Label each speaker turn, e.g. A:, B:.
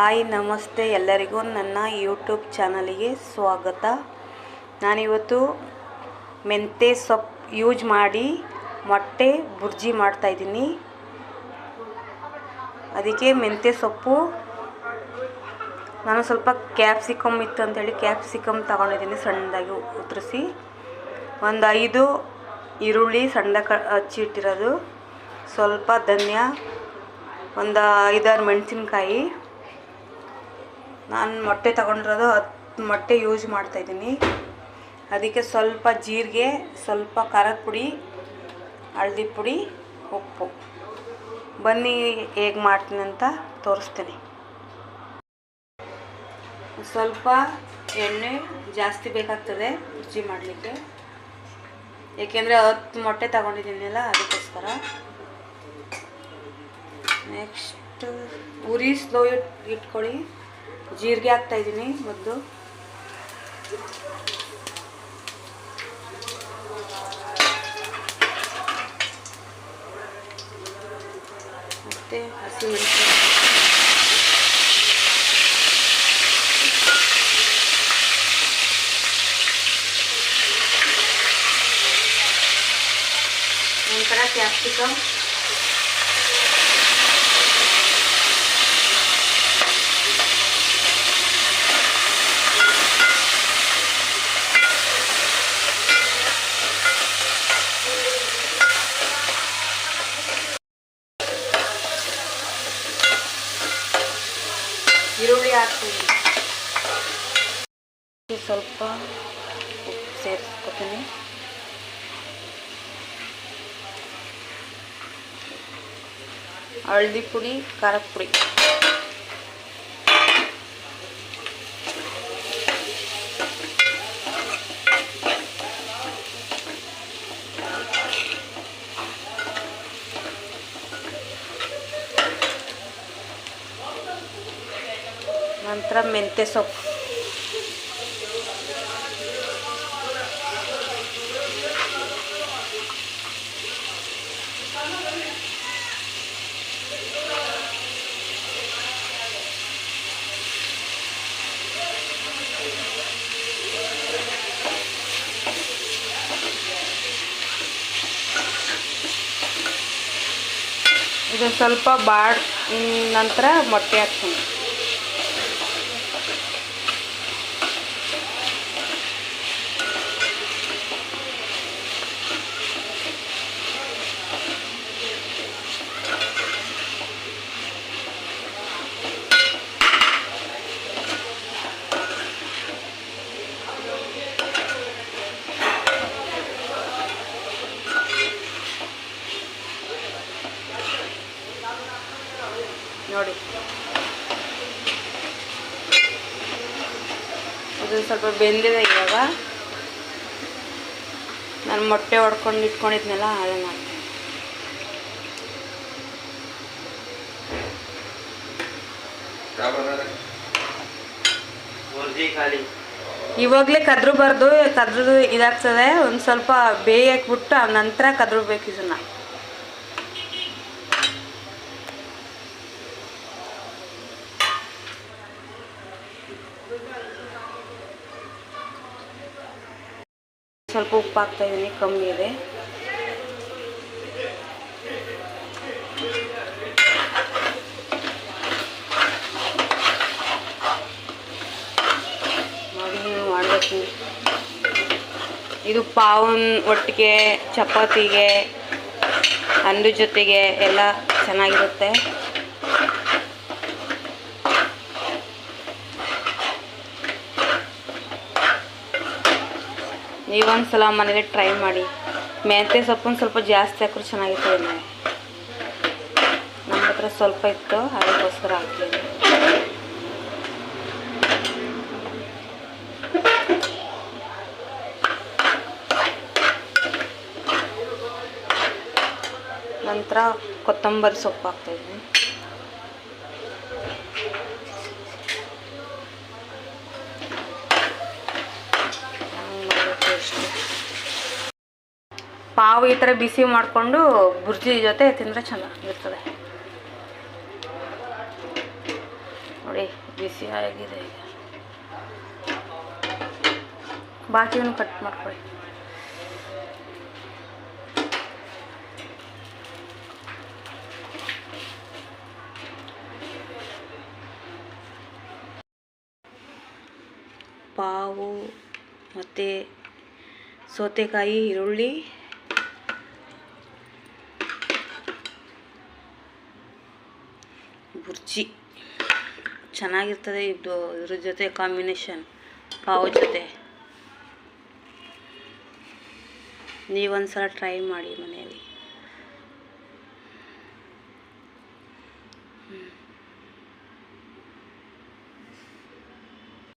A: Hi, ನಮಸ್ತೆ ಎಲ್ಲರಿಗೂ. ನನ್ನ ಯೂಟ್ಯೂಬ್ ಚಾನಲಿಗೆ ಸ್ವಾಗತ. ನಾನಿವತ್ತು ಮೆಂತೆ ಸೊಪ್ಪು ಯೂಸ್ ಮಾಡಿ ಮೊಟ್ಟೆ ಬುರ್ಜಿ ಮಾಡ್ತಾಯಿದ್ದೀನಿ ಅದಕ್ಕೆ ಮೆಂತ್ಯ ಸೊಪ್ಪು. ನಾನು ಸ್ವಲ್ಪ ಕ್ಯಾಪ್ಸಿಕಮ್ ಇತ್ತು ಅಂತೇಳಿ ಕ್ಯಾಪ್ಸಿಕಮ್ ತಗೊಂಡಿದ್ದೀನಿ ಸಣ್ಣದಾಗಿ ಉತ್ತರಿಸಿ ಒಂದು ಐದು ಈರುಳ್ಳಿ ಸಣ್ಣದಾಗಿ ಹಚ್ಚಿಟ್ಟಿರೋದು ಸ್ವಲ್ಪ ಧನ್ಯ. ಒಂದು ಐದಾರು ಮೆಣಸಿನ್ಕಾಯಿ. ನಾನು ಮೊಟ್ಟೆ ತಗೊಂಡಿರೋದು ಹತ್ತು ಮೊಟ್ಟೆ ಯೂಸ್ ಮಾಡ್ತಾಯಿದ್ದೀನಿ ಅದಕ್ಕೆ ಸ್ವಲ್ಪ ಜೀರಿಗೆ, ಸ್ವಲ್ಪ ಖಾರದ ಪುಡಿ, ಹಳದಿ ಪುಡಿ, ಉಪ್ಪು. ಬನ್ನಿ ಹೇಗೆ ಮಾಡ್ತೀನಿ ಅಂತ ತೋರಿಸ್ತೀನಿ. ಸ್ವಲ್ಪ ಎಣ್ಣೆ ಜಾಸ್ತಿ ಬೇಕಾಗ್ತದೆ ರುಚಿ ಮಾಡಲಿಕ್ಕೆ. ಏಕೆಂದರೆ ಹತ್ತು ಮೊಟ್ಟೆ ತಗೊಂಡಿದ್ದೀನಲ್ಲ ಅದಕ್ಕೋಸ್ಕರ. ನೆಕ್ಸ್ಟ್ ಉರಿ ಸ್ಲೋ ಇಟ್, ಇಟ್ಕೊಳ್ಳಿ. ಜೀರಿಗೆ ಹಾಕ್ತಾಯಿದ್ದೀನಿ ಮೊದಲು. ಮತ್ತು ಹಸಿಮೆಣಸು ಒಂಥರ ಕ್ಯಾಪ್ಸಿಕಮ್ ಈರುಳ್ಳಿ ಹಾಕ್ತೀನಿ ಸ್ವಲ್ಪ ಉಪ್ಪು ಸೇರಿಸ್ಕೊತೀನಿ ಹಳದಿ ಪುಡಿ ಖಾರದ ಪುಡಿ ನಂತರ ಮೆಂತ್ಯ ಸೊಪ್ಪು ಇದು ಸ್ವಲ್ಪ ಬಾಡ್ ನಂತರ ಮೊಟ್ಟೆ ಹಾಕ್ತೀನಿ ನೋಡಿ ಇದು ಸ್ವಲ್ಪ ಬೆಂದಿದೆ ಇವಾಗ. ನಾನು ಮೊಟ್ಟೆ ಹೊಡ್ಕೊಂಡು ಇಟ್ಕೊಂಡಿದ್ನಲ್ಲ ಅದನ್ನು ಹಾಕ್ತೀನಿ. ಇವಾಗಲೇ ಕದ್ರಬಾರ್ದು ಕದ್ರದು ಇದಾಗ್ತದೆ ಒಂದು ಸ್ವಲ್ಪ ಬೇಯಕ್ಬಿಟ್ಟು ಆ ನಂತರ ಕದ್ರಬೇಕು ಇದನ್ನು. ಸ್ವಲ್ಪ ಉಪ್ಪು ಹಾಕ್ತಾ ಇದ್ದೀನಿ, ಕಮ್ಮಿ ಇದೆ. ಮಾಡಬೇಕು. ಇದು ಪಾವನ್ ಒಟ್ಟಿಗೆ, ಚಪಾತಿಗೆ ಅಂದು ಜೊತೆಗೆ ಎಲ್ಲ ಚೆನ್ನಾಗಿರುತ್ತೆ. ನೀವೊಂದ್ಸಲ ಮನೇಲಿ ಟ್ರೈ ಮಾಡಿ. ಮೆಂತ್ಯ ಸೊಪ್ಪನ್ನು ಸ್ವಲ್ಪ ಜಾಸ್ತಿ ಹಾಕಿದ್ರೆ ಚೆನ್ನಾಗಿತ್ತು ಇಲ್ಲ ನಮ್ಮ ಹತ್ರ ಸ್ವಲ್ಪ ಇತ್ತು, ಅದಕ್ಕೋಸ್ಕರ ಹಾಕಿ ನಂತರ ಕೊತ್ತಂಬರಿ ಸೊಪ್ಪು ಹಾಕ್ತಾಯಿದ್ದೀನಿ ಪಾವು ಈ ಥರ ಬಿಸಿ ಮಾಡಿಕೊಂಡು ಬುರ್ಜಿ ಜೊತೆ ತಿಂದರೆ ಚೆನ್ನಾಗಿರ್ತದೆ ನೋಡಿ, ಬಿಸಿ ಆಗಿದೆ ಈಗ. ಕಟ್ ಮಾಡ್ಕೊಳ್ಳಿ. ಪಾವು ಮತ್ತು ಸೌತೆಕಾಯಿ, ಈರುಳ್ಳಿ ಬುರ್ಜಿ. ಚೆನ್ನಾಗಿರ್ತದೆ ಇದು ಇದ್ರ ಜೊತೆ ಕಾಂಬಿನೇಷನ್ ಪಾವ್ ಜೊತೆ. ನೀವೊಂದ್ಸಲ ಟ್ರೈ ಮಾಡಿ ಮನೆಯಲ್ಲಿ.